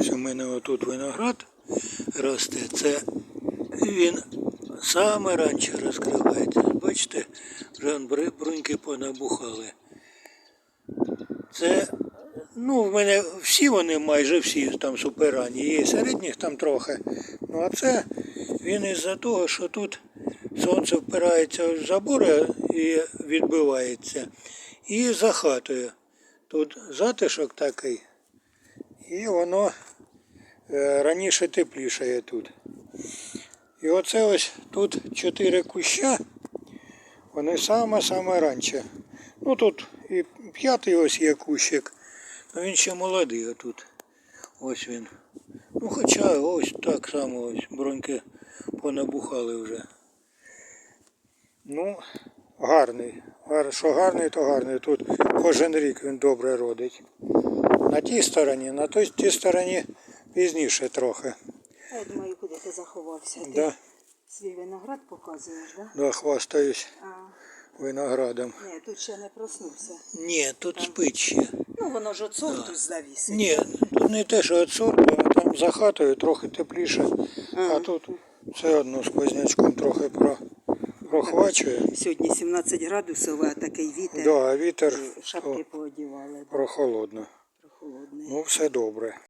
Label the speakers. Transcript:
Speaker 1: Ось у мене отут виноград росте. Це він саме раніше розкривається. Бачите, бруньки понабухали. Це, ну, в мене всі вони майже всі там суперані. Є середніх там трохи. Ну а це він із-за того, що тут сонце впирається в забори і відбивається. І за хатою. Тут затишок такий. І воно е, раніше теплішає тут. І оце ось тут чотири куща. Вони саме-саме раніше. Ну тут і п'ятий ось є кущик. Ну він ще молодий отут. Ось він. Ну хоча ось так само ось броньки понабухали вже. Ну, гарний. Що гарний, то гарний. Тут кожен рік він добре родить. На тій стороні, на той тій стороні пізніше трохи.
Speaker 2: А Я думаю, куди ти заховався? Ти свій виноград показуєш, так?
Speaker 1: да, хвастаюсь
Speaker 2: Да? А,
Speaker 1: виноградом.
Speaker 2: ні, тут ще не проснувся.
Speaker 1: Ні, тут спить ще.
Speaker 2: Ну, воно ж от сорту завісить.
Speaker 1: Ні, тут не те, що від сорту, а там за хатою трохи тепліше. А тут все одно сквознячком трохи про, прохвачує.
Speaker 2: Сьогодні 17 градусів, а такий вітер.
Speaker 1: Да, вітер
Speaker 2: Шапки поодівали,
Speaker 1: прохолодно.
Speaker 2: Прохолодний.
Speaker 1: Ну, все добре.